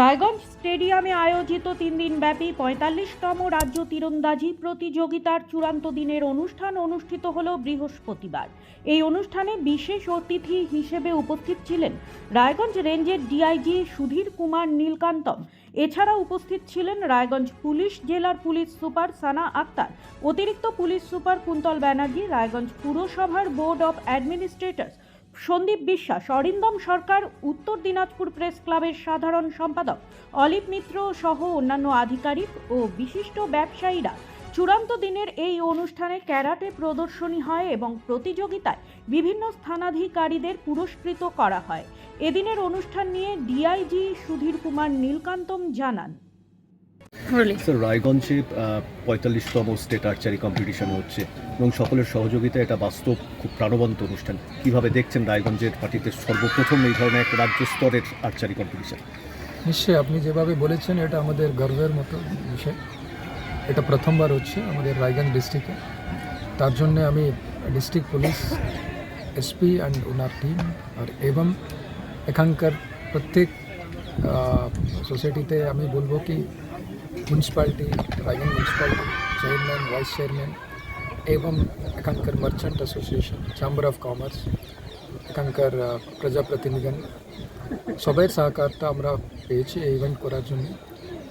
রায়গঞ্জ স্টেডিয়ামে আয়োজিত তিন দিনব্যাপী পঁয়তাল্লিশতম রাজ্য তীরন্দাজি প্রতিযোগিতার চূড়ান্ত দিনের অনুষ্ঠান অনুষ্ঠিত হল বৃহস্পতিবার। এই অনুষ্ঠানে বিশেষ অতিথি হিসেবে উপস্থিত ছিলেন রায়গঞ্জ রেঞ্জের ডিআইজি সুধীর কুমার নীলকান্তম। এছাড়া উপস্থিত ছিলেন রায়গঞ্জ পুলিশ জেলার পুলিশ সুপার সানা আক্তার। অতিরিক্ত পুলিশ সুপার কুন্তল ব্যানার্জি, রায়গঞ্জ পুরসভার বোর্ড অব অ্যাডমিনিস্ট্রেটরস সন্দীপ বিশ্বাস, অরিন্দম সরকার, উত্তর দিনাজপুর প্রেস ক্লাবের সাধারণ সম্পাদক অলিপ মিত্র সহ অন্যান্য আধিকারিক ও বিশিষ্ট ব্যবসায়ীরা চূড়ান্ত দিনের এই অনুষ্ঠানে ক্যারাটে প্রদর্শনী হয় এবং প্রতিযোগিতায় বিভিন্ন স্থানাধিকারীদের পুরস্কৃত করা হয়। এদিনের অনুষ্ঠান নিয়ে ডিআইজি সুধীর কুমার নীলকান্তম জানান। স্যার রায়গঞ্জে পঁয়তাল্লিশতম স্টেট আর্চারি কম্পিটিশন হচ্ছে এবং সকলের সহযোগিতা এটা বাস্তব খুব প্রাণবন্ত অনুষ্ঠান। কীভাবে দেখছেন রায়গঞ্জের পার্টিতে সর্বপ্রথম এই ধরনের একটা রাজ্য স্তরের আর্চারি কম্পিটিশন নিশ্চয়ই আপনি যেভাবে বলেছেন এটা আমাদের গর্বের মতো বিষয়। এটা প্রথমবার হচ্ছে আমাদের রায়গঞ্জ ডিস্ট্রিক্টে তার জন্য আমি ডিস্ট্রিক্ট পুলিশ এসপি অ্যান্ড ওনার টিম আর এবং এখানকার প্রত্যেক সোসাইটিতে আমি বলব কি municipality Raiganj municipality chairman vice chairman এবং এখানকার merchant association chamber of commerce এখানকার প্রজাপ্রতিনিধিগণ সবাই সহকারটা আমরা পেয়েছি এই ইভেন্ট করার জন্য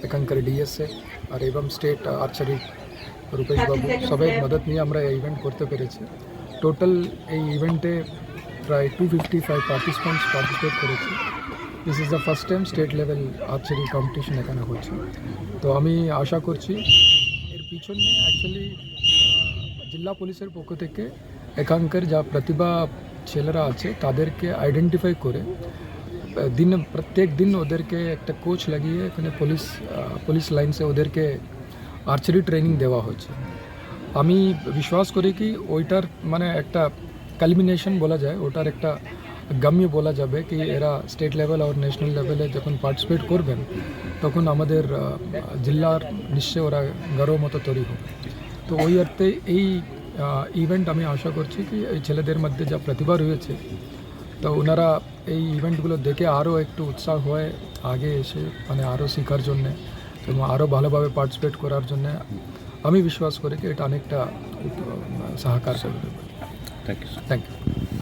এখানকার ডিএসএ আর এবং স্টেট আর্চারি রূপেশ বাবু সবাই মদত নিয়ে আমরা এই ইভেন্ট করতে পেরেছি টোটাল এই ইভেন্টে প্রায় two fifty five participants participate করেছে this is the first time state level archery competition এখানে হচ্ছে। তো আমি আশা করছি এর পিছনে অ্যাকচুয়ালি জেলা পুলিশের পক্ষ থেকে এখানকার যা প্রতিভা ছেলেরা আছে, তাদেরকে আইডেন্টিফাই করে দিন, প্রত্যেক দিন ওদেরকে একটা কোচ লাগিয়ে এখানে পুলিশ পুলিশ লাইনসে ওদেরকে আর্চারি ট্রেনিং দেওয়া হচ্ছে। আমি বিশ্বাস করি কি, ওইটার মানে একটা কালমিনেশন বলা যায়, ওটার একটা গাম্য বলা যাবে কি এরা স্টেট লেভেল আর ন্যাশনাল লেভেলে যখন পার্টিসিপেট করবেন তখন আমাদের জেলার নিশ্চয় ওরা গর্ব মতো তৈরি হবে। তো ওই অর্থে এই ইভেন্ট আমি আশা করছি কি এই ছেলেদের মধ্যে যা প্রতিভা রয়েছে তো ওনারা এই ইভেন্টগুলো দেখে আরও একটু উৎসাহ হয় আগে এসে মানে আরও শেখার জন্যে এবং আরও ভালোভাবে পার্টিসিপেট করার জন্য আমি বিশ্বাস করি কি এটা অনেকটা সাহাকার। করবে thank you thank you